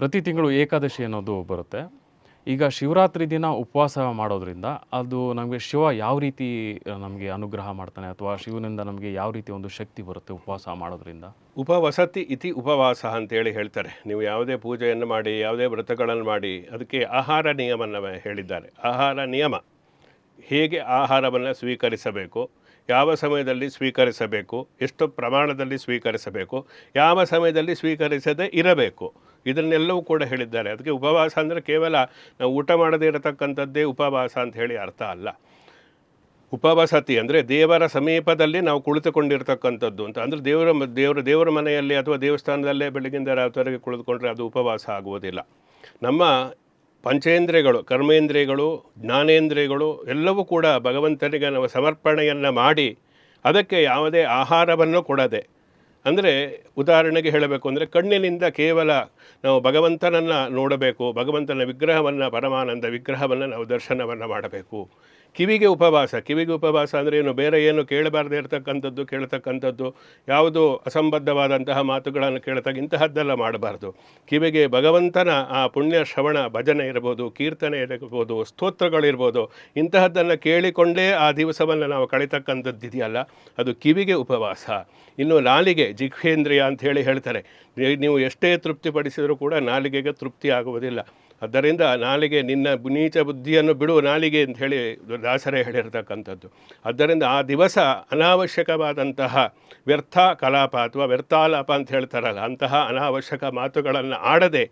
ಪ್ರತಿ ತಿಂಗಳು ಏಕಾದಶಿ ಅನ್ನೋದು ಬರುತ್ತೆ. ಈಗ ಶಿವರಾತ್ರಿ ದಿನ ಉಪವಾಸ ಮಾಡೋದ್ರಿಂದ ಅದು ನಮಗೆ ಶಿವ ಯಾವ ರೀತಿ ನಮಗೆ ಅನುಗ್ರಹ ಮಾಡ್ತಾನೆ ಅಥವಾ ಶಿವನಿಂದ ನಮಗೆ ಯಾವ ರೀತಿ ಒಂದು ಶಕ್ತಿ ಬರುತ್ತೆ ಉಪವಾಸ ಮಾಡೋದ್ರಿಂದ? ಉಪವಸತಿ ಇತಿ ಉಪವಾಸ ಅಂತೇಳಿ ಹೇಳ್ತಾರೆ. ನೀವು ಯಾವುದೇ ಪೂಜೆಯನ್ನು ಮಾಡಿ, ಯಾವುದೇ ವ್ರತಗಳನ್ನು ಮಾಡಿ, ಅದಕ್ಕೆ ಆಹಾರ ನಿಯಮನ ಹೇಳಿದ್ದಾರೆ. ಆಹಾರ ನಿಯಮ. ಹೇಗೆ ಆಹಾರವನ್ನು ಸ್ವೀಕರಿಸಬೇಕು? ಯಾವ ಸಮಯದಲ್ಲಿ ಸ್ವೀಕರಿಸಬೇಕು? ಎಷ್ಟು ಪ್ರಮಾಣದಲ್ಲಿ ಸ್ವೀಕರಿಸಬೇಕು? ಯಾವ ಸಮಯದಲ್ಲಿ ಸ್ವೀಕರಿಸದೇ ಇರಬೇಕು? ಇದನ್ನೆಲ್ಲವೂ ಕೂಡ ಹೇಳಿದ್ದಾರೆ. ಅದಕ್ಕೆ ಉಪವಾಸ ಅಂದರೆ ಕೇವಲ ನಾವು ಊಟ ಮಾಡದೇ ಇರತಕ್ಕಂಥದ್ದೇ ಉಪವಾಸ ಅಂತ ಹೇಳಿ ಅರ್ಥ ಅಲ್ಲ. ಉಪವಾಸತಿ ಅಂದರೆ ದೇವರ ಸಮೀಪದಲ್ಲಿ ನಾವು ಕುಳಿತುಕೊಂಡಿರ್ತಕ್ಕಂಥದ್ದು ಅಂತ. ಅಂದರೆ ದೇವರ ದೇವರ ದೇವರ ಮನೆಯಲ್ಲಿ ಅಥವಾ ದೇವಸ್ಥಾನದಲ್ಲೇ ಬೆಳಗಿಂದ ರಾತ್ರಿವರೆಗೆ ಕುಳಿತುಕೊಂಡ್ರೆ ಅದು ಉಪವಾಸ ಆಗುವುದಿಲ್ಲ. ನಮ್ಮ ಪಂಚೇಂದ್ರಿಯಗಳು, ಕರ್ಮೇಂದ್ರಿಯಗಳು, ಜ್ಞಾನೇಂದ್ರಿಯಗಳು ಎಲ್ಲವೂ ಕೂಡ ಭಗವಂತನಿಗೆ ನಾವು ಸಮರ್ಪಣೆಯನ್ನು ಮಾಡಿ ಅದಕ್ಕೆ ಯಾವುದೇ ಆಹಾರವನ್ನು ಕೊಡದೆ ಅಂದರೆ ಉದಾಹರಣೆಗೆ ಹೇಳಬೇಕು ಅಂದರೆ ಕಣ್ಣಿನಿಂದ ಕೇವಲ ನಾವು ಭಗವಂತನನ್ನು ನೋಡಬೇಕು, ಭಗವಂತನ ವಿಗ್ರಹವನ್ನು, ಪರಮಾನಂದ ವಿಗ್ರಹವನ್ನು ನಾವು ದರ್ಶನವನ್ನು ಮಾಡಬೇಕು. ಕಿವಿಗೆ ಉಪವಾಸ. ಕಿವಿಗೆ ಉಪವಾಸ ಅಂದರೆ ಏನು? ಬೇರೆ ಏನು ಕೇಳಬಾರ್ದು ಇರ್ತಕ್ಕಂಥದ್ದು, ಕೇಳ್ತಕ್ಕಂಥದ್ದು, ಯಾವುದು ಅಸಂಬದ್ಧವಾದಂತಹ ಮಾತುಗಳನ್ನು ಕೇಳ್ತಕ್ಕ ಇಂತಹದ್ದೆಲ್ಲ ಮಾಡಬಾರ್ದು. ಕಿವಿಗೆ ಭಗವಂತನ ಆ ಪುಣ್ಯ ಶ್ರವಣ ಭಜನೆ ಇರ್ಬೋದು, ಕೀರ್ತನೆ ಇರಬಹುದು ಸ್ತೋತ್ರಗಳಿರ್ಬೋದು ಇಂತಹದ್ದನ್ನು ಕೇಳಿಕೊಂಡೇ ಆ ದಿವಸವನ್ನು ನಾವು ಕಳಿತಕ್ಕಂಥದ್ದು ಇದೆಯಲ್ಲ, ಅದು ಕಿವಿಗೆ ಉಪವಾಸ. ಇನ್ನು ನಾಲಿಗೆ, ಜಿಘ್ವೇಂದ್ರಿಯ ಅಂತ ಹೇಳಿ ಹೇಳ್ತಾರೆ. ನೀವು ಎಷ್ಟೇ ತೃಪ್ತಿಪಡಿಸಿದರೂ ಕೂಡ ನಾಲಿಗೆಗೆ ತೃಪ್ತಿ ಆಗುವುದಿಲ್ಲ. ಆದ್ದರಿಂದ ನಾಲಿಗೆ ನಿನ್ನ ನೀಚ ಬುದ್ಧಿಯನ್ನು ಬಿಡು ನಾಲಿಗೆ ಅಂತ ಹೇಳಿ ದಾಸರೇ ಹೇಳಿರ್ತಕ್ಕಂಥದ್ದು. ಆದ್ದರಿಂದ ಆ ದಿವಸ ಅನಾವಶ್ಯಕವಾದಂತಹ ವ್ಯರ್ಥ ಕಲಾಪ ಅಥವಾ ವ್ಯರ್ಥಾಲಾಪ ಅಂತ ಹೇಳ್ತಾರಲ್ಲ, ಅಂತಹ ಅನಾವಶ್ಯಕ ಮಾತುಗಳನ್ನು ಆಡದೆ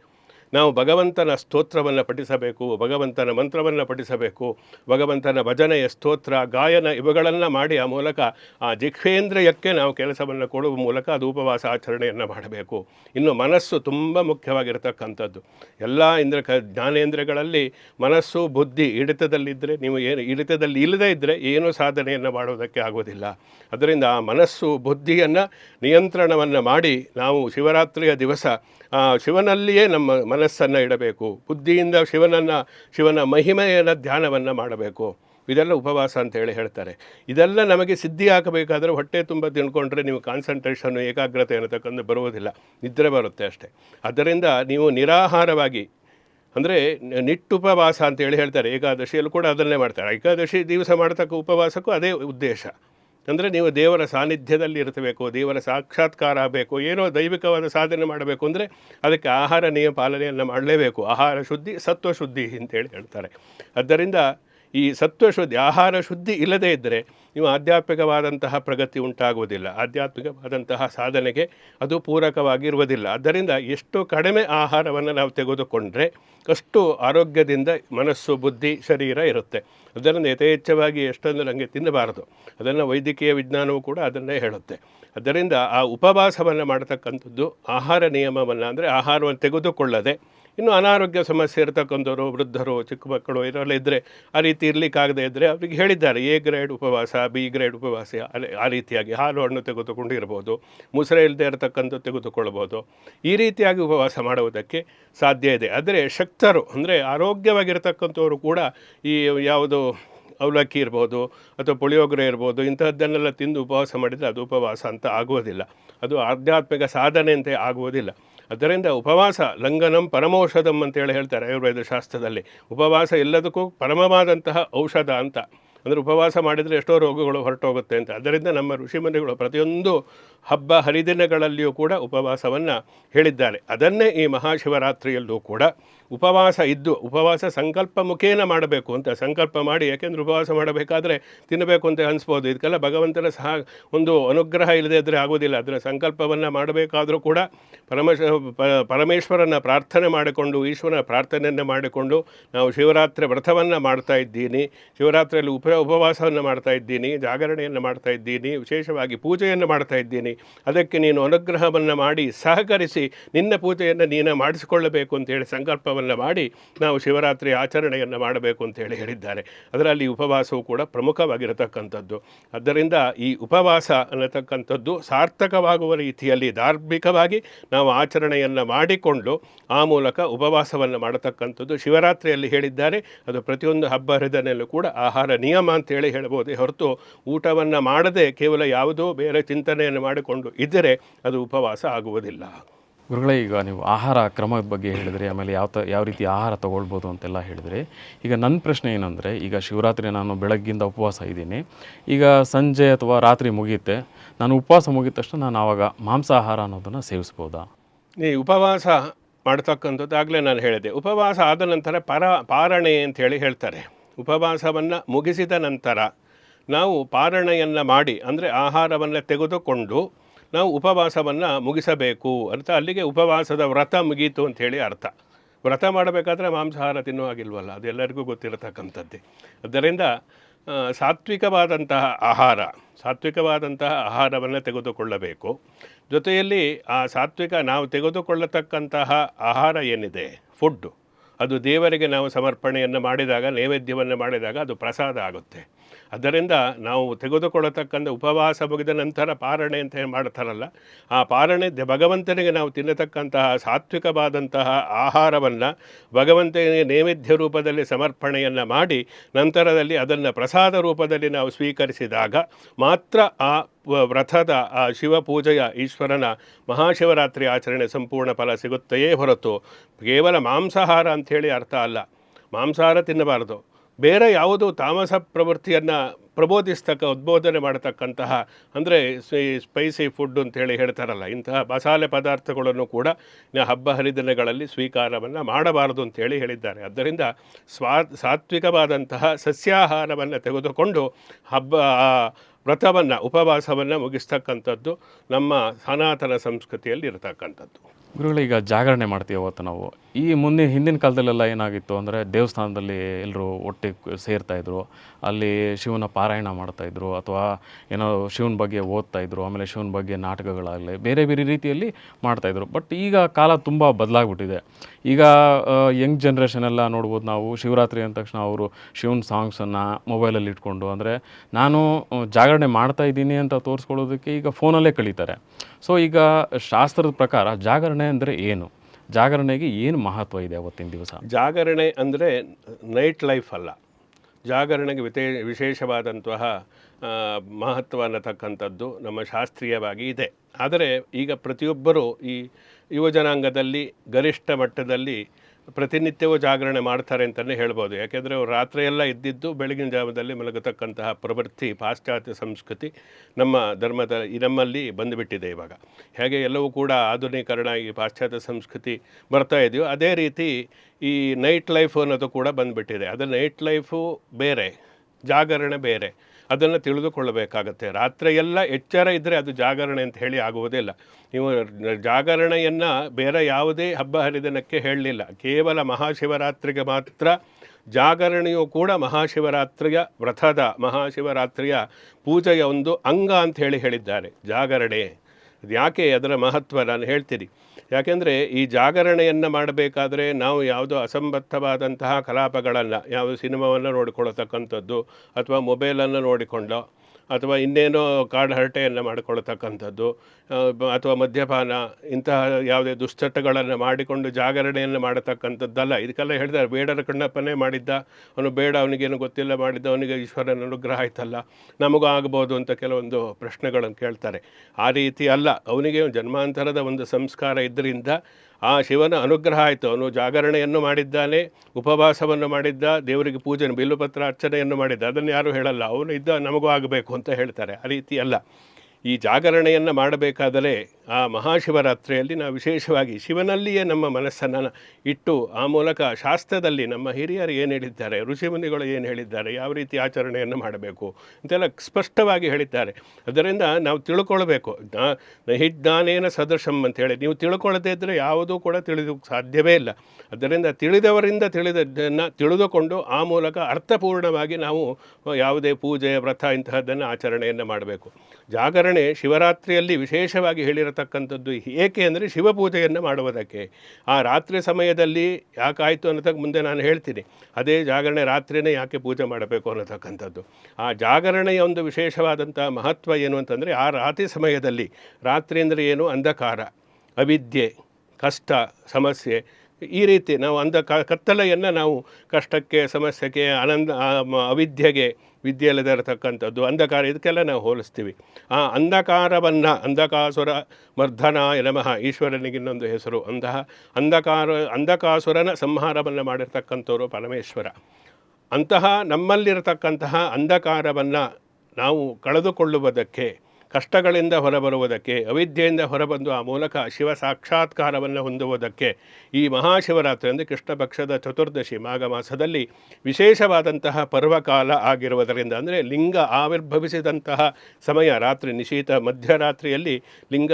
ನಾವು ಭಗವಂತನ ಸ್ತೋತ್ರವನ್ನು ಪಠಿಸಬೇಕು, ಭಗವಂತನ ಮಂತ್ರವನ್ನು ಪಠಿಸಬೇಕು, ಭಗವಂತನ ಭಜನೆಯ ಸ್ತೋತ್ರ, ಗಾಯನ ಇವುಗಳನ್ನು ಮಾಡಿ ಆ ಮೂಲಕ ಆ ಜಿಕ್ಷೇಂದ್ರಿಯಕ್ಕೆ ನಾವು ಕೆಲಸವನ್ನು ಕೊಡುವ ಮೂಲಕ ಅದು ಉಪವಾಸ ಆಚರಣೆಯನ್ನು ಮಾಡಬೇಕು. ಇನ್ನು ಮನಸ್ಸು ತುಂಬ ಮುಖ್ಯವಾಗಿರತಕ್ಕಂಥದ್ದು. ಎಲ್ಲ ಇಂದ್ರ ಕ ಜ್ಞಾನೇಂದ್ರಗಳಲ್ಲಿ ಮನಸ್ಸು, ಬುದ್ಧಿ ಹಿಡಿತದಲ್ಲಿದ್ದರೆ ನೀವು ಏನು ಹಿಡಿತದಲ್ಲಿ ಇಲ್ಲದೇ ಇದ್ದರೆ ಏನೂ ಸಾಧನೆಯನ್ನು ಮಾಡೋದಕ್ಕೆ ಆಗೋದಿಲ್ಲ. ಅದರಿಂದ ಆ ಮನಸ್ಸು, ಬುದ್ಧಿಯನ್ನು ನಿಯಂತ್ರಣವನ್ನು ಮಾಡಿ ನಾವು ಶಿವರಾತ್ರಿಯ ದಿವಸ ಶಿವನಲ್ಲಿಯೇ ನಮ್ಮ ಮನಸ್ಸನ್ನು ಇಡಬೇಕು. ಬುದ್ಧಿಯಿಂದ ಶಿವನನ್ನು, ಶಿವನ ಮಹಿಮೆಯನ್ನು ಧ್ಯಾನವನ್ನು ಮಾಡಬೇಕು. ಇದೆಲ್ಲ ಉಪವಾಸ ಅಂತೇಳಿ ಹೇಳ್ತಾರೆ. ಇದೆಲ್ಲ ನಮಗೆ ಸಿದ್ಧಿ ಹಾಕಬೇಕಾದ್ರೆ ಹೊಟ್ಟೆ ತುಂಬ ತಿನ್ಕೊಂಡ್ರೆ ನೀವು ಕಾನ್ಸಂಟ್ರೇಷನ್ನು ಏಕಾಗ್ರತೆ ಅನ್ನತಕ್ಕಂಥ ಬರುವುದಿಲ್ಲ. ನಿದ್ರೆ ಬರುತ್ತೆ ಅಷ್ಟೇ. ಅದರಿಂದ ನೀವು ನಿರಾಹಾರವಾಗಿ, ಅಂದರೆ ನಿಟ್ಟುಪವಾಸ ಅಂತೇಳಿ ಹೇಳ್ತಾರೆ. ಏಕಾದಶಿಯಲ್ಲೂ ಕೂಡ ಅದನ್ನೇ ಮಾಡ್ತಾರೆ. ಏಕಾದಶಿ ದಿವಸ ಮಾಡತಕ್ಕ ಉಪವಾಸಕ್ಕೂ ಅದೇ ಉದ್ದೇಶ. ಅಂದರೆ ನೀವು ದೇವರ ಸಾನ್ನಿಧ್ಯದಲ್ಲಿ ಇರಬೇಕು, ದೇವರ ಸಾಕ್ಷಾತ್ಕಾರ ಆಗಬೇಕು, ಏನೋ ದೈವಿಕವಾದ ಸಾಧನೆ ಮಾಡಬೇಕು ಅಂದರೆ ಅದಕ್ಕೆ ಆಹಾರ, ನಿಯಮ ಪಾಲನೆಯನ್ನು ಮಾಡಲೇಬೇಕು. ಆಹಾರ ಶುದ್ಧಿ, ಸತ್ವ ಶುದ್ಧಿ ಅಂತೇಳಿ ಹೇಳ್ತಾರೆ. ಆದ್ದರಿಂದ ಈ ಸತ್ವ ಶುದ್ಧಿ ಆಹಾರ ಶುದ್ಧಿ ಇಲ್ಲದೇ ಇದ್ದರೆ ನೀವು ಆಧ್ಯಾತ್ಮಿಕವಾದಂತಹ ಪ್ರಗತಿ ಉಂಟಾಗುವುದಿಲ್ಲ. ಆಧ್ಯಾತ್ಮಿಕವಾದಂತಹ ಸಾಧನೆಗೆ ಅದು ಪೂರಕವಾಗಿರುವುದಿಲ್ಲ. ಆದ್ದರಿಂದ ಎಷ್ಟು ಕಡಿಮೆ ಆಹಾರವನ್ನು ನಾವು ತೆಗೆದುಕೊಂಡ್ರೆ ಅಷ್ಟು ಆರೋಗ್ಯದಿಂದ ಮನಸ್ಸು, ಬುದ್ಧಿ, ಶರೀರ ಇರುತ್ತೆ. ಅದರಿಂದ ಯಥೇಚ್ಛವಾಗಿ ಎಷ್ಟೊಂದು ನನಗೆ ತಿನ್ನಬಾರದು. ಅದನ್ನು ವೈದ್ಯಕೀಯ ವಿಜ್ಞಾನವೂ ಕೂಡ ಅದನ್ನೇ ಹೇಳುತ್ತೆ. ಅದರಿಂದ ಆ ಉಪವಾಸವನ್ನು ಮಾಡತಕ್ಕಂಥದ್ದು ಆಹಾರ ನಿಯಮವನ್ನು ಅಂದರೆ ಆಹಾರವನ್ನು ತೆಗೆದುಕೊಳ್ಳದೆ ಇನ್ನು ಅನಾರೋಗ್ಯ ಸಮಸ್ಯೆ ಇರತಕ್ಕಂಥವ್ರು, ವೃದ್ಧರು, ಚಿಕ್ಕ ಮಕ್ಕಳು ಇರೋಲ್ಲ ಇದ್ದರೆ ಆ ರೀತಿ ಇರಲಿಕ್ಕಾಗದೇ ಇದ್ದರೆ ಅವರಿಗೆ ಹೇಳಿದ್ದಾರೆ, ಎ ಗ್ರೇಡ್ ಉಪವಾಸ, ಬಿ ಗ್ರೇಡ್ ಉಪವಾಸ ಆ ರೀತಿಯಾಗಿ ಹಾಲು ಹಣ್ಣು ತೆಗೆದುಕೊಂಡು ಇರ್ಬೋದು, ಮುಸರೆ ಇಲ್ಲದೆ ಇರತಕ್ಕಂಥ ತೆಗೆದುಕೊಳ್ಬೋದು. ಈ ರೀತಿಯಾಗಿ ಉಪವಾಸ ಮಾಡುವುದಕ್ಕೆ ಸಾಧ್ಯ ಇದೆ. ಆದರೆ ಶಕ್ತರು ಅಂದರೆ ಆರೋಗ್ಯವಾಗಿರ್ತಕ್ಕಂಥವರು ಕೂಡ ಈ ಯಾವುದು ಅವಲಕ್ಕಿ ಇರ್ಬೋದು ಅಥವಾ ಪುಳಿಯೋಗರೆ ಇರ್ಬೋದು ಇಂಥದ್ದನ್ನೆಲ್ಲ ತಿಂದು ಉಪವಾಸ ಮಾಡಿದರೆ ಅದು ಉಪವಾಸ ಅಂತ ಆಗುವುದಿಲ್ಲ. ಅದು ಆಧ್ಯಾತ್ಮಿಕ ಸಾಧನೆ ಅಂತ ಆಗುವುದಿಲ್ಲ. ಅದರಿಂದ ಉಪವಾಸ ಲಂಘನಂ ಪರಮೌಷಧಂ ಅಂತೇಳಿ ಹೇಳ್ತಾರೆ ಆಯುರ್ವೇದ ಶಾಸ್ತ್ರದಲ್ಲಿ. ಉಪವಾಸ ಎಲ್ಲದಕ್ಕೂ ಪರಮವಾದಂತಹ ಔಷಧ ಅಂತ. ಅಂದರೆ ಉಪವಾಸ ಮಾಡಿದರೆ ಎಷ್ಟೋ ರೋಗಗಳು ಹೊರಟೋಗುತ್ತೆ ಅಂತ. ಅದರಿಂದ ನಮ್ಮ ಋಷಿಮುನಿಗಳು ಪ್ರತಿಯೊಂದು ಹಬ್ಬ ಹರಿದಿನಗಳಲ್ಲಿಯೂ ಕೂಡ ಉಪವಾಸವನ್ನು ಹೇಳಿದ್ದಾರೆ. ಅದನ್ನೇ ಈ ಮಹಾಶಿವರಾತ್ರಿಯಲ್ಲೂ ಕೂಡ ಉಪವಾಸ ಇದ್ದು ಉಪವಾಸ ಸಂಕಲ್ಪ ಮುಖೇನ ಮಾಡಬೇಕು ಅಂತ ಸಂಕಲ್ಪ ಮಾಡಿ, ಯಾಕೆಂದರೆ ಉಪವಾಸ ಮಾಡಬೇಕಾದ್ರೆ ತಿನ್ನಬೇಕು ಅಂತ ಅನಿಸ್ಬೋದು. ಇದಕ್ಕೆಲ್ಲ ಭಗವಂತನ ಸಹ ಒಂದು ಅನುಗ್ರಹ ಇಲ್ಲದೆ ಇದ್ದರೆ ಆಗೋದಿಲ್ಲ ಅದರ ಸಂಕಲ್ಪವನ್ನು ಮಾಡಬೇಕಾದರೂ ಕೂಡ ಪರಮೇಶ ಪರಮೇಶ್ವರನ ಪ್ರಾರ್ಥನೆ ಮಾಡಿಕೊಂಡು, ಈಶ್ವರನ ಪ್ರಾರ್ಥನೆಯನ್ನು ಮಾಡಿಕೊಂಡು ನಾವು ಶಿವರಾತ್ರಿ ವ್ರತವನ್ನು ಮಾಡ್ತಾ ಇದ್ದೀನಿ. ಶಿವರಾತ್ರಿಯಲ್ಲಿ ಉಪ ಉಪವಾಸವನ್ನು ಮಾಡ್ತಾ ಇದ್ದೀನಿ, ಜಾಗರಣೆಯನ್ನು ಮಾಡ್ತಾ ಇದ್ದೀನಿ, ವಿಶೇಷವಾಗಿ ಪೂಜೆಯನ್ನು ಮಾಡ್ತಾ ಇದ್ದೀನಿ. ಅದಕ್ಕೆ ನೀನು ಅನುಗ್ರಹವನ್ನು ಮಾಡಿ, ಸಹಕರಿಸಿ, ನಿನ್ನ ಪೂಜೆಯನ್ನು ನೀನು ಮಾಡಿಸಿಕೊಳ್ಳಬೇಕು ಅಂತೇಳಿ ಸಂಕಲ್ಪವನ್ನು ಮಾಡಿ, ನಾವು ಶಿವರಾತ್ರಿ ಆಚರಣೆಯನ್ನು ಮಾಡಬೇಕು ಅಂತೇಳಿ ಹೇಳಿದ್ದಾರೆ. ಅದರಲ್ಲಿ ಉಪವಾಸವು ಕೂಡ ಪ್ರಮುಖವಾಗಿರತಕ್ಕಂಥದ್ದು. ಆದ್ದರಿಂದ ಈ ಉಪವಾಸ ಅನ್ನತಕ್ಕಂಥದ್ದು ಸಾರ್ಥಕವಾಗುವ ರೀತಿಯಲ್ಲಿ, ಧಾರ್ಮಿಕವಾಗಿ ನಾವು ಆಚರಣೆಯನ್ನು ಮಾಡಿಕೊಂಡು, ಆ ಮೂಲಕ ಉಪವಾಸವನ್ನು ಮಾಡತಕ್ಕಂಥದ್ದು ಶಿವರಾತ್ರಿಯಲ್ಲಿ ಹೇಳಿದ್ದಾರೆ. ಅದು ಪ್ರತಿಯೊಂದು ಹಬ್ಬ ಹರಿದನಲ್ಲೂ ಕೂಡ ಆಹಾರ ನಿಯಮ ಅಂತೇಳಿ ಹೇಳ್ಬೋದೇ. ಹೊರತು ಊಟವನ್ನು ಮಾಡದೆ ಕೇವಲ ಯಾವುದೋ ಬೇರೆ ಚಿಂತನೆಯನ್ನು ಮಾಡಿಕೊಂಡು ಇದ್ದರೆ ಅದು ಉಪವಾಸ ಆಗುವುದಿಲ್ಲ. ಗುರುಗಳೇ ಈಗ ನೀವು ಆಹಾರ ಕ್ರಮದ ಬಗ್ಗೆ ಹೇಳಿದ್ರಿ ಆಮೇಲೆ ಯಾವ ತ ಯಾವ ರೀತಿ ಆಹಾರ ತಗೊಳ್ಬೋದು ಅಂತೆಲ್ಲ ಹೇಳಿದ್ರಿ ಈಗ ನನ್ನ ಪ್ರಶ್ನೆ ಏನಂದರೆ ಈಗ ಶಿವರಾತ್ರಿ ನಾನು ಬೆಳಗ್ಗಿಂದ ಉಪವಾಸ ಇದ್ದೀನಿ. ಈಗ ಸಂಜೆ ಅಥವಾ ರಾತ್ರಿ ಮುಗಿಯುತ್ತೆ. ನಾನು ಉಪವಾಸ ಮುಗಿದ ತಕ್ಷಣ ನಾನು ಆವಾಗ ಮಾಂಸಾಹಾರ ಅನ್ನೋದನ್ನು ಸೇವಿಸ್ಬೋದಾ? ಈ ಉಪವಾಸ ಮಾಡ್ತಕ್ಕಂಥದ್ದು ಆಗಲೇ ನಾನು ಹೇಳಿದೆ. ಉಪವಾಸ ಆದ ನಂತರ ಪರ ಪಾರಣೆ ಅಂತ ಹೇಳಿ ಹೇಳ್ತಾರೆ. ಉಪವಾಸವನ್ನು ಮುಗಿಸಿದ ನಂತರ ನಾವು ಪಾರಣೆಯನ್ನು ಮಾಡಿ ಅಂದರೆ ಆಹಾರವನ್ನು ತೆಗೆದುಕೊಂಡು ನಾವು ಉಪವಾಸವನ್ನು ಮುಗಿಸಬೇಕು ಅಂತ ಅಲ್ಲಿಗೆ ಉಪವಾಸದ ವ್ರತ ಮುಗೀತು ಅಂಥೇಳಿ ಅರ್ಥ. ವ್ರತ ಮಾಡಬೇಕಾದ್ರೆ ಮಾಂಸಾಹಾರ ತಿನ್ನುವಾಗಿಲ್ವಲ್ಲ ಅದೆಲ್ಲರಿಗೂ ಗೊತ್ತಿರತಕ್ಕಂಥದ್ದೇ. ಆದ್ದರಿಂದ ಆ, ಸಾತ್ವಿಕವಾದಂತಹ ಆಹಾರ ಸಾತ್ವಿಕವಾದಂತಹ ಆಹಾರವನ್ನು ತೆಗೆದುಕೊಳ್ಳಬೇಕು. ಜೊತೆಯಲ್ಲಿ ಆ ಸಾತ್ವಿಕ ನಾವು ತೆಗೆದುಕೊಳ್ಳತಕ್ಕಂತಹ ಆಹಾರ ಏನಿದೆ? ಫುಡ್ಡು. ಅದು ದೇವರಿಗೆ ನಾವು ಸಮರ್ಪಣೆಯನ್ನು ಮಾಡಿದಾಗ, ನೈವೇದ್ಯವನ್ನು ಮಾಡಿದಾಗ ಅದು ಪ್ರಸಾದ ಆಗುತ್ತೆ. ಅದರಿಂದ ನಾವು ತೆಗೆದುಕೊಳ್ಳತಕ್ಕಂಥ ಉಪವಾಸ ಮುಗಿದ ನಂತರ ಪಾರಣೆ ಅಂತ ಮಾಡ್ತಾರಲ್ಲ, ಆ ಪಾರಣೆ ಭಗವಂತನಿಗೆ ನಾವು ತಿನ್ನತಕ್ಕಂತಹ ಸಾತ್ವಿಕವಾದಂತಹ ಆಹಾರವನ್ನು ಭಗವಂತನಿಗೆ ನೈವೇದ್ಯ ರೂಪದಲ್ಲಿ ಸಮರ್ಪಣೆಯನ್ನು ಮಾಡಿ, ನಂತರದಲ್ಲಿ ಅದನ್ನು ಪ್ರಸಾದ ರೂಪದಲ್ಲಿ ನಾವು ಸ್ವೀಕರಿಸಿದಾಗ ಮಾತ್ರ ಆ ವ್ರತದ, ಆ, ಶಿವಪೂಜೆಯ ಈಶ್ವರನ ಮಹಾಶಿವರಾತ್ರಿ ಆಚರಣೆ ಸಂಪೂರ್ಣ ಫಲ ಸಿಗುತ್ತೆಯೇ ಹೊರತು ಕೇವಲ ಮಾಂಸಾಹಾರ ಅಂಥೇಳಿ ಅರ್ಥ ಅಲ್ಲ. ಮಾಂಸಾಹಾರ ತಿನ್ನಬಾರದು. ಬೇರೆ ಯಾವುದು ತಾಮಸ ಪ್ರವೃತ್ತಿಯನ್ನು ಪ್ರಬೋಧಿಸ್ತಕ್ಕ, ಉದ್ಬೋಧನೆ ಮಾಡತಕ್ಕಂತಹ, ಅಂದರೆ ಸ್ಪೈಸಿ ಫುಡ್ ಅಂತೇಳಿ ಹೇಳ್ತಾರಲ್ಲ, ಇಂತಹ ಮಸಾಲೆ ಪದಾರ್ಥಗಳನ್ನು ಕೂಡ ಹಬ್ಬ ಹರಿದಿನಗಳಲ್ಲಿ ಸ್ವೀಕಾರವನ್ನು ಮಾಡಬಾರದು ಅಂತೇಳಿ ಹೇಳಿದ್ದಾರೆ. ಆದ್ದರಿಂದ ಸ್ವಾ, ಸಾತ್ವಿಕವಾದಂತಹ ಸಸ್ಯಾಹಾರವನ್ನು ತೆಗೆದುಕೊಂಡು ಹಬ್ಬ ವ್ರತವನ್ನು ಉಪವಾಸವನ್ನು ಮುಗಿಸ್ತಕ್ಕಂಥದ್ದು ನಮ್ಮ ಸನಾತನ ಸಂಸ್ಕೃತಿಯಲ್ಲಿ ಇರತಕ್ಕಂಥದ್ದು. ಗುರುಗಳು ಈಗ ಜಾಗರಣೆ ಮಾಡ್ತೀವಿ ಅವತ್ತು ನಾವು. ಈ ಮುಂದೆ ಹಿಂದಿನ ಕಾಲದಲ್ಲೆಲ್ಲ ಏನಾಗಿತ್ತು ಅಂದರೆ ದೇವಸ್ಥಾನದಲ್ಲಿ ಎಲ್ಲರೂ ಒಟ್ಟಿಗೆ ಕು- ಸೇರ್ತಾ ಇದ್ರು. ಅಲ್ಲಿ ಶಿವನ ಪಾರಾಯಣ ಮಾಡ್ತಾಯಿದ್ರು ಅಥವಾ ಏನೋ ಶಿವನ ಬಗ್ಗೆ ಓದ್ತಾ ಇದ್ರು, ಆಮೇಲೆ ಶಿವನ ಬಗ್ಗೆ ನಾಟಕಗಳಾಗಲಿ ಬೇರೆ ಬೇರೆ ರೀತಿಯಲ್ಲಿ ಮಾಡ್ತಾಯಿದ್ರು ಬಟ್ ಈಗ ಕಾಲ ತುಂಬ ಬದಲಾಗ್ಬಿಟ್ಟಿದೆ. ಈಗ ಯಂಗ್ ಜನ್ರೇಷನ್ ಎಲ್ಲ ನೋಡ್ಬೋದು ನಾವು, ಶಿವರಾತ್ರಿ ಅಂದ ತಕ್ಷಣ ಅವರು ಶಿವನ ಸಾಂಗ್ಸನ್ನು ಮೊಬೈಲಲ್ಲಿ ಇಟ್ಕೊಂಡು ಅಂದರೆ ನಾನು ಜಾಗರಣೆ ಮಾಡ್ತಾ ಇದ್ದೀನಿ ಅಂತ ತೋರಿಸ್ಕೊಳ್ಳೋದಕ್ಕೆ ಈಗ ಫೋನಲ್ಲೇ ಕಳೀತಾರೆ. ಸೊ ಈಗ ಶಾಸ್ತ್ರದ ಪ್ರಕಾರ ಜಾಗರಣೆ ಅಂದರೆ ಏನು? ಜಾಗರಣೆಗೆ ಏನು ಮಹತ್ವ ಇದೆ ಅವತ್ತಿನ ದಿವಸ? ಜಾಗರಣೆ ಅಂದರೆ ನೈಟ್ ಲೈಫ್ ಅಲ್ಲ. ಜಾಗರಣೆಗೆ ವಿತೇ, ವಿಶೇಷವಾದಂತಹ ಮಹತ್ವ ಅನ್ನತಕ್ಕಂಥದ್ದು ನಮ್ಮ ಶಾಸ್ತ್ರೀಯವಾಗಿ ಇದೆ. ಆದರೆ ಈಗ ಪ್ರತಿಯೊಬ್ಬರೂ ಈ ಯುವಜನಾಂಗದಲ್ಲಿ ಗರಿಷ್ಠ ಮಟ್ಟದಲ್ಲಿ ಪ್ರತಿನಿತ್ಯವೂ ಜಾಗರಣೆ ಮಾಡ್ತಾರೆ ಅಂತಲೇ ಹೇಳ್ಬೋದು. ಯಾಕೆಂದರೆ ಅವರು ರಾತ್ರಿಯೆಲ್ಲ ಇದ್ದಿದ್ದು ಬೆಳಗಿನ ಜಾವದಲ್ಲಿ ಮಲಗತಕ್ಕಂತಹ ಪ್ರವೃತ್ತಿ, ಪಾಶ್ಚಾತ್ಯ ಸಂಸ್ಕೃತಿ ನಮ್ಮ ಧರ್ಮದ ನಮ್ಮಲ್ಲಿ ಬಂದುಬಿಟ್ಟಿದೆ ಇವಾಗ. ಹೇಗೆ ಎಲ್ಲವೂ ಕೂಡ ಆಧುನೀಕರಣ ಈ ಪಾಶ್ಚಾತ್ಯ ಸಂಸ್ಕೃತಿ ಬರ್ತಾ ಇದೆಯೋ, ಅದೇ ರೀತಿ ಈ ನೈಟ್ ಲೈಫ್ ಅನ್ನೋದು ಕೂಡ ಬಂದುಬಿಟ್ಟಿದೆ. ಅದು ನೈಟ್ ಲೈಫು ಬೇರೆ, ಜಾಗರಣೆ ಬೇರೆ. ಅದನ್ನು ತಿಳಿದುಕೊಳ್ಳಬೇಕಾಗತ್ತೆ. ರಾತ್ರಿಯೆಲ್ಲ ಎಚ್ಚರ ಇದ್ದರೆ ಅದು ಜಾಗರಣೆ ಅಂತ ಹೇಳಿ ಆಗುವುದಿಲ್ಲ ನೀವು ಜಾಗರಣೆಯನ್ನು ಬೇರೆ ಯಾವುದೇ ಹಬ್ಬ ಹರಿದಿನಕ್ಕೆ ಹೇಳಲಿಲ್ಲ. ಕೇವಲ ಮಹಾಶಿವರಾತ್ರಿಗೆ ಮಾತ್ರ ಜಾಗರಣೆಯು ಕೂಡ ಮಹಾಶಿವರಾತ್ರಿಯ ವ್ರತದ ಮಹಾಶಿವರಾತ್ರಿಯ ಪೂಜೆಯ ಒಂದು ಅಂಗ ಅಂತ ಹೇಳಿ ಹೇಳಿದ್ದಾರೆ. ಜಾಗರಣೆ. ಯಾಕೆ ಅದರ ಮಹತ್ವ ನಾನು ಹೇಳ್ತೀನಿ. ಯಾಕೆಂದರೆ ಈ ಜಾಗರಣೆಯನ್ನು ಮಾಡಬೇಕಾದ್ರೆ ನಾವು ಯಾವುದೋ ಅಸಂಬದ್ಧವಾದಂತಹ ಕಲಾಪಗಳನ್ನು, ಯಾವ ಸಿನಿಮಾವನ್ನು ನೋಡಿಕೊಳ್ಳತಕ್ಕಂಥದ್ದು ಅಥವಾ ಮೊಬೈಲನ್ನು ನೋಡಿಕೊಂಡು ಅಥವಾ ಇನ್ನೇನೋ ಕಾಡು ಹರಟೆಯನ್ನು ಮಾಡಿಕೊಳ್ಳತಕ್ಕಂಥದ್ದು ಬ- ಅಥವಾ ಮದ್ಯಪಾನ, ಇಂತಹ ಯಾವುದೇ ದುಶ್ಚಟಗಳನ್ನು ಮಾಡಿಕೊಂಡು ಜಾಗರಣೆಯನ್ನು ಮಾಡತಕ್ಕಂಥದ್ದಲ್ಲ. ಇದಕ್ಕೆಲ್ಲ ಹೇಳಿದ್ದಾರೆ ಬೇಡರ ಕಣ್ಣಪ್ಪನೇ ಮಾಡಿದ್ದ, ಅವನು ಬೇಡ, ಅವನಿಗೇನು ಗೊತ್ತಿಲ್ಲ, ಮಾಡಿದ್ದ, ಅವನಿಗೆ ಈಶ್ವರನ ಅನುಗ್ರಹ ಆಯ್ತಲ್ಲ. ನಮಗೂ ಆಗ್ಬೋದು ಅಂತ ಕೆಲವೊಂದು ಪ್ರಶ್ನೆಗಳನ್ನು ಕೇಳ್ತಾರೆ. ಆ ರೀತಿ ಅಲ್ಲ, ಅವನಿಗೆ ಜನ್ಮಾಂತರದ ಒಂದು ಸಂಸ್ಕಾರ ಇದ್ದರಿಂದ ಆ ಶಿವನ ಅನುಗ್ರಹ ಆಯಿತು. ಅವನು ಜಾಗರಣೆಯನ್ನು ಮಾಡಿದ್ದಾನೆ, ಉಪವಾಸವನ್ನು ಮಾಡಿದ್ದ, ದೇವರಿಗೆ ಪೂಜೆ ಬಿಲ್ಲುಪತ್ರ ಅರ್ಚನೆಯನ್ನು ಮಾಡಿದ್ದ. ಅದನ್ನು ಯಾರೂ ಹೇಳಲ್ಲ. ಅವನು ಇದ್ದ ನಮಗೂ ಆಗಬೇಕು ಅಂತ ಹೇಳ್ತಾರೆ. ಆ ರೀತಿ ಅಲ್ಲ. ಈ ಜಾಗರಣೆಯನ್ನು ಮಾಡಬೇಕಾದರೆ ಆ ಮಹಾಶಿವರಾತ್ರಿಯಲ್ಲಿ ನಾವು ವಿಶೇಷವಾಗಿ ಶಿವನಲ್ಲಿಯೇ ನಮ್ಮ ಮನಸ್ಸನ್ನು ಇಟ್ಟು, ಆ ಮೂಲಕ ಶಾಸ್ತ್ರದಲ್ಲಿ ನಮ್ಮ ಹಿರಿಯರು ಏನು ಹೇಳಿದ್ದಾರೆ, ಋಷಿಮುನಿಗಳು ಏನು ಹೇಳಿದ್ದಾರೆ, ಯಾವ ರೀತಿ ಆಚರಣೆಯನ್ನು ಮಾಡಬೇಕು ಅಂತೆಲ್ಲ ಸ್ಪಷ್ಟವಾಗಿ ಹೇಳಿದ್ದಾರೆ. ಅದರಿಂದ ನಾವು ತಿಳ್ಕೊಳ್ಬೇಕು. ನಾ- ನಹಿಜ್ಞಾನೇನ ಸದೃಶಂ ಅಂತೇಳಿ. ನೀವು ತಿಳ್ಕೊಳ್ಳದೇ ಇದ್ದರೆ ಯಾವುದೂ ಕೂಡ ತಿಳಿದು ಸಾಧ್ಯವೇ ಇಲ್ಲ. ಅದರಿಂದ ತಿಳಿದವರಿಂದ ತಿಳಿದದ್ದನ್ನು ತಿಳಿದುಕೊಂಡು, ಆ ಮೂಲಕ ಅರ್ಥಪೂರ್ಣವಾಗಿ ನಾವು ಯಾವುದೇ ಪೂಜೆ, ವ್ರತ ಇಂತಹದ್ದನ್ನು ಆಚರಣೆಯನ್ನು ಮಾಡಬೇಕು. ಜಾಗರಣೆ ಶಿವರಾತ್ರಿಯಲ್ಲಿ ವಿಶೇಷವಾಗಿ ಹೇಳಿರತಕ್ಕಂಥದ್ದು ಏಕೆ ಅಂದರೆ ಶಿವಪೂಜೆಯನ್ನು ಮಾಡುವುದಕ್ಕೆ. ಆ ರಾತ್ರಿ ಸಮಯದಲ್ಲಿ ಯಾಕಾಯಿತು ಅನ್ನೋದಕ್ಕೆ ಮುಂದೆ ನಾನು ಹೇಳ್ತೀನಿ. ಅದೇ ಜಾಗರಣೆ ರಾತ್ರಿನೇ ಯಾಕೆ ಪೂಜೆ ಮಾಡಬೇಕು ಅನ್ನತಕ್ಕಂಥದ್ದು. ಆ ಜಾಗರಣೆಯ ಒಂದು ವಿಶೇಷವಾದಂಥ ಮಹತ್ವ ಏನು ಅಂತಂದರೆ ಆ ರಾತ್ರಿ ಸಮಯದಲ್ಲಿ ರಾತ್ರಿ ಅಂದರೆ ಏನು? ಅಂಧಕಾರ, ಅವಿದ್ಯೆ, ಕಷ್ಟ, ಸಮಸ್ಯೆ ಈ ರೀತಿ ನಾವು ಅಂಧ ಕತ್ತಲೆಯನ್ನು ನಾವು ಕಷ್ಟಕ್ಕೆ, ಸಮಸ್ಯೆಗೆ, ಆನಂದ ಅವಿದ್ಯೆಗೆ ವಿದ್ಯೆಯಲ್ಲದೆ ಇರತಕ್ಕಂಥದ್ದು ಅಂಧಕಾರ, ಇದಕ್ಕೆಲ್ಲ ನಾವು ಹೋಲಿಸ್ತೀವಿ. ಆ ಅಂಧಕಾರವನ್ನು, ಅಂಧಕಾಸುರ ಮರ್ಧನ ನಮಃ, ಈಶ್ವರನಿಗೆ ಇನ್ನೊಂದು ಹೆಸರು. ಅಂತಹ ಅಂಧಕಾರ, ಅಂಧಕಾಸುರನ ಸಂಹಾರವನ್ನು ಮಾಡಿರ್ತಕ್ಕಂಥವರು ಪರಮೇಶ್ವರ. ಅಂತಹ ನಮ್ಮಲ್ಲಿರತಕ್ಕಂತಹ ಅಂಧಕಾರವನ್ನು ನಾವು ಕಳೆದುಕೊಳ್ಳುವುದಕ್ಕೆ ಕಷ್ಟಗಳಿಂದ ಹೊರಬರುವುದಕ್ಕೆ, ಅವಿದ್ಯೆಯಿಂದ ಹೊರಬಂದು ಆ ಮೂಲಕ ಶಿವ ಸಾಕ್ಷಾತ್ಕಾರವನ್ನು ಹೊಂದುವುದಕ್ಕೆ ಈ ಮಹಾಶಿವರಾತ್ರಿ ಅಂದರೆ ಕೃಷ್ಣ ಪಕ್ಷದ ಚತುರ್ದಶಿ ಮಾಘ ಮಾಸದಲ್ಲಿ ವಿಶೇಷವಾದಂತಹ ಪರ್ವಕಾಲ ಆಗಿರುವುದರಿಂದ ಅಂದರೆ ಲಿಂಗ ಆವಿರ್ಭವಿಸಿದಂತಹ ಸಮಯ, ರಾತ್ರಿ ನಿಶೀತ ಮಧ್ಯರಾತ್ರಿಯಲ್ಲಿ ಲಿಂಗ,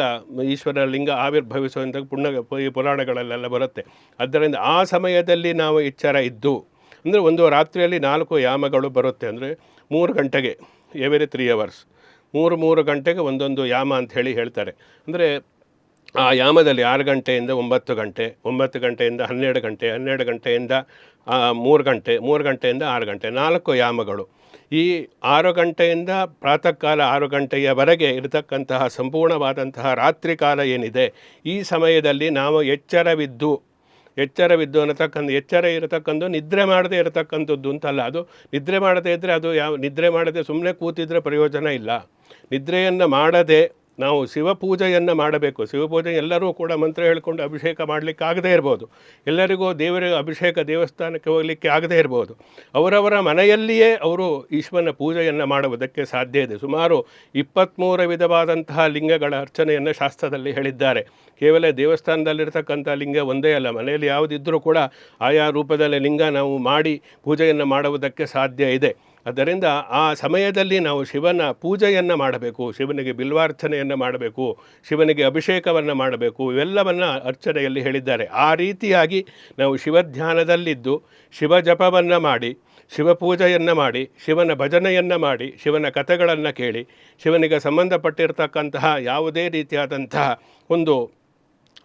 ಈಶ್ವರ ಲಿಂಗ ಆವಿರ್ಭವಿಸುವಂಥ ಪುಣ್ಯ ಪುರಾಣಗಳಲ್ಲೆಲ್ಲ ಬರುತ್ತೆ. ಆದ್ದರಿಂದ ಆ ಸಮಯದಲ್ಲಿ ನಾವು ಎಚ್ಚರ ಇದ್ದು, ಅಂದರೆ ಒಂದು ರಾತ್ರಿಯಲ್ಲಿ ನಾಲ್ಕು ಯಾಮಗಳು ಬರುತ್ತೆ ಅಂದರೆ ಮೂರು ಗಂಟೆಗೆ ಎವರಿ ತ್ರೀ ಅವರ್ಸ್ ಮೂರು ಮೂರು ಗಂಟೆಗೆ ಒಂದೊಂದು ಯಾಮ ಅಂತ ಹೇಳಿ ಹೇಳ್ತಾರೆ. ಅಂದರೆ ಆ ಯಾಮದಲ್ಲಿ ಆರು ಗಂಟೆಯಿಂದ ಒಂಬತ್ತು ಗಂಟೆ, ಒಂಬತ್ತು ಗಂಟೆಯಿಂದ ಹನ್ನೆರಡು ಗಂಟೆ, ಹನ್ನೆರಡು ಗಂಟೆಯಿಂದ ಮೂರು ಗಂಟೆ, ಮೂರು ಗಂಟೆಯಿಂದ ಆರು ಗಂಟೆ, ನಾಲ್ಕು ಯಾಮಗಳು. ಈ ಆರು ಗಂಟೆಯಿಂದ ಪ್ರಾತಃ ಕಾಲ ಆರು ಗಂಟೆಯವರೆಗೆ ಇರತಕ್ಕಂತಹ ಸಂಪೂರ್ಣವಾದಂತಹ ರಾತ್ರಿ ಕಾಲ ಏನಿದೆ, ಈ ಸಮಯದಲ್ಲಿ ನಾವು ಎಚ್ಚರವಿದ್ದು ಎಚ್ಚರವಿದ್ದು ಅನ್ನತಕ್ಕಂಥ, ಎಚ್ಚರ ಇರತಕ್ಕಂಥ ನಿದ್ರೆ ಮಾಡದೇ ಇರತಕ್ಕಂಥದ್ದು ಅಂತಲ್ಲ. ಅದು ನಿದ್ರೆ ಮಾಡದೇ ಇದ್ದರೆ ಅದು ಯಾವ, ನಿದ್ರೆ ಮಾಡದೆ ಸುಮ್ಮನೆ ಕೂತಿದ್ರೆ ಪ್ರಯೋಜನ ಇಲ್ಲ. ನಿದ್ರೆಯನ್ನು ಮಾಡದೆ ನಾವು ಶಿವಪೂಜೆಯನ್ನು ಮಾಡಬೇಕು. ಶಿವಪೂಜೆ ಎಲ್ಲರೂ ಕೂಡ ಮಂತ್ರ ಹೇಳಿಕೊಂಡು ಅಭಿಷೇಕ ಮಾಡಲಿಕ್ಕೆ ಆಗದೇ ಇರ್ಬೋದು. ಎಲ್ಲರಿಗೂ ದೇವರ ಅಭಿಷೇಕ ದೇವಸ್ಥಾನಕ್ಕೆ ಹೋಗಲಿಕ್ಕೆ ಆಗದೇ ಇರ್ಬೋದು. ಅವರವರ ಮನೆಯಲ್ಲಿಯೇ ಅವರು ಈಶ್ವರನ ಪೂಜೆಯನ್ನು ಮಾಡುವುದಕ್ಕೆ ಸಾಧ್ಯ ಇದೆ. ಸುಮಾರು ಇಪ್ಪತ್ತ್ಮೂರು ವಿಧವಾದಂತಹ ಲಿಂಗಗಳ ಅರ್ಚನೆಯನ್ನು ಶಾಸ್ತ್ರದಲ್ಲಿ ಹೇಳಿದ್ದಾರೆ. ಕೇವಲ ದೇವಸ್ಥಾನದಲ್ಲಿರ್ತಕ್ಕಂಥ ಲಿಂಗ ಒಂದೇ ಅಲ್ಲ, ಮನೆಯಲ್ಲಿ ಯಾವುದಿದ್ದರೂ ಕೂಡ ಆಯಾ ರೂಪದಲ್ಲಿ ಲಿಂಗ ನಾವು ಮಾಡಿ ಪೂಜೆಯನ್ನು ಮಾಡುವುದಕ್ಕೆ ಸಾಧ್ಯ ಇದೆ. ಆದ್ದರಿಂದ ಆ ಸಮಯದಲ್ಲಿ ನಾವು ಶಿವನ ಪೂಜೆಯನ್ನು ಮಾಡಬೇಕು, ಶಿವನಿಗೆ ಬಿಲ್ವಾರ್ಚನೆಯನ್ನು ಮಾಡಬೇಕು, ಶಿವನಿಗೆ ಅಭಿಷೇಕವನ್ನು ಮಾಡಬೇಕು, ಇವೆಲ್ಲವನ್ನು ಅರ್ಚನೆಯಲ್ಲಿ ಹೇಳಿದ್ದಾರೆ. ಆ ರೀತಿಯಾಗಿ ನಾವು ಶಿವಧ್ಯಾನದಲ್ಲಿದ್ದು ಶಿವ ಜಪವನ್ನು ಮಾಡಿ ಶಿವಪೂಜೆಯನ್ನು ಮಾಡಿ, ಶಿವನ ಭಜನೆಯನ್ನು ಮಾಡಿ, ಶಿವನ ಕಥೆಗಳನ್ನು ಕೇಳಿ, ಶಿವನಿಗೆ ಸಂಬಂಧಪಟ್ಟಿರ್ತಕ್ಕಂತಹ ಯಾವುದೇ ರೀತಿಯಾದಂತಹ ಒಂದು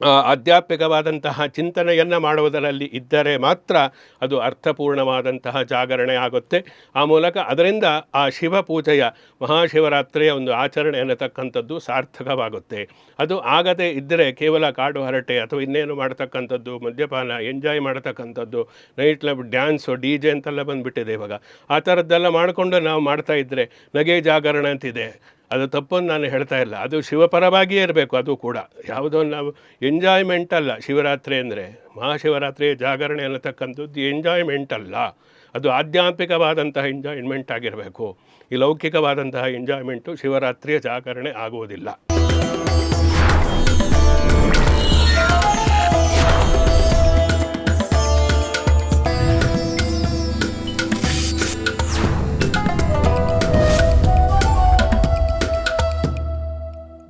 ಆಧ್ಯಾತ್ಮಿಕವಾದಂತಹ ಚಿಂತನೆಯನ್ನು ಮಾಡುವುದರಲ್ಲಿ ಇದ್ದರೆ ಮಾತ್ರ ಅದು ಅರ್ಥಪೂರ್ಣವಾದಂತಹ ಜಾಗರಣೆ ಆಗುತ್ತೆ ಆ ಮೂಲಕ ಅದರಿಂದ ಆ ಶಿವ ಪೂಜೆಯ ಮಹಾಶಿವರಾತ್ರಿಯ ಒಂದು ಆಚರಣೆ ಅನ್ನತಕ್ಕಂಥದ್ದು ಸಾರ್ಥಕವಾಗುತ್ತೆ. ಅದು ಆಗದೇ ಇದ್ದರೆ ಕೇವಲ ಕಾಡು ಹರಟೆ ಅಥವಾ ಇನ್ನೇನು ಮಾಡ್ತಕ್ಕಂಥದ್ದು, ಮದ್ಯಪಾನ, ಎಂಜಾಯ್ ಮಾಡತಕ್ಕಂಥದ್ದು, night club, dance, D J ಅಂತೆಲ್ಲ ಬಂದುಬಿಟ್ಟಿದೆ ಇವಾಗ. ಆ ಥರದ್ದೆಲ್ಲ ಮಾಡಿಕೊಂಡು ನಾವು ಮಾಡ್ತಾ ಇದ್ದರೆ ನಗೆ ಜಾಗರಣೆ ಅಂತಿದೆ. ಅದು ತಪ್ಪು ಅಂತ ನಾನು ಹೇಳ್ತಾ ಇಲ್ಲ. ಅದು ಶಿವಪರವಾಗಿಯೇ ಇರಬೇಕು, ಅದು ಕೂಡ. ಯಾವುದೋ ನಾವು ಎಂಜಾಯ್ಮೆಂಟ್ ಅಲ್ಲ ಶಿವರಾತ್ರಿ ಅಂದರೆ. ಮಹಾಶಿವರಾತ್ರಿಯ ಜಾಗರಣೆ ಅನ್ನತಕ್ಕಂಥದ್ದು ಎಂಜಾಯ್ಮೆಂಟ್ ಅಲ್ಲ. ಅದು ಆಧ್ಯಾತ್ಮಿಕವಾದಂತಹ ಎಂಜಾಯ್ಮೆಂಟ್ ಆಗಿರಬೇಕು. ಈ ಲೌಕಿಕವಾದಂತಹ ಎಂಜಾಯ್ಮೆಂಟು ಶಿವರಾತ್ರಿಯ ಜಾಗರಣೆ ಆಗುವುದಿಲ್ಲ.